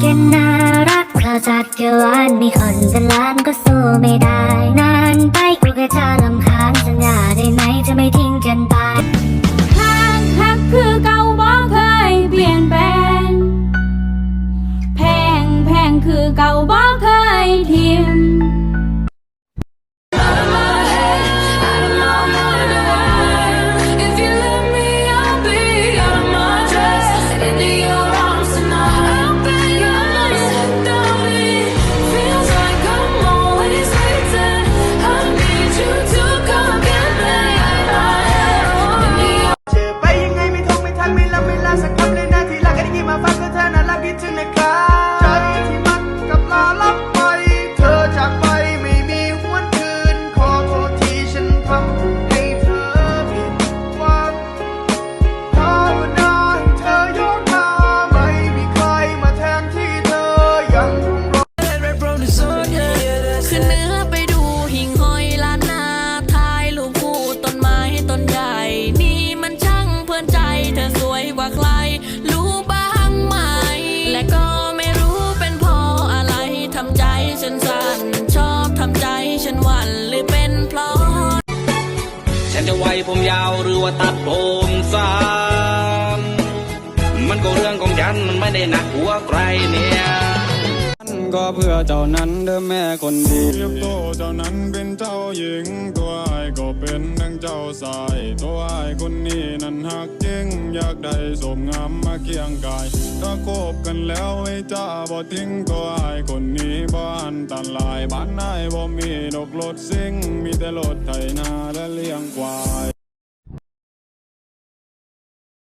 แกน่ารักเขาจักรวานมีคนเป็นล้านก็สู้ไม่ได้ นานไปกูแค่จะลำคาญสัญญาได้ไหมจะไม่ทิ้งกันไปฮักฮักคือเก่าบ่เคยเปลี่ยนแปลงแพงแพงคือเก่าบ่ สักคำเลยนะที่รักกันที่มาฟังก็เธอน่ารักคิดถึงนะครับใจที่มันกับ ฉันวันหรือเป็นเพราะฉันจะไว้ผมยาวหรือว่าตัดผมสั้นมันก็เรื่องของฉันมันไม่ได้หนักหัวใครเนี่ย ก็เพื่อเจ้านั้นเด้อแม่คนดีเทียบโตเจ้านั้นเป็นเจ้าหญิง ตัวไอ้ก็เป็นดังเจ้าสาย ตัวไอ้คนนี้นั้นหักจริง อยากได้สมงามมาเคียงกาย ถ้าคบกันแล้วให้จ้าบ่ทิ้งตัวไอ้คนนี้บ้านตันลายบ้านนายบ่มีดอกรถซิ่งมีแต่รถไถนาและเลี้ยง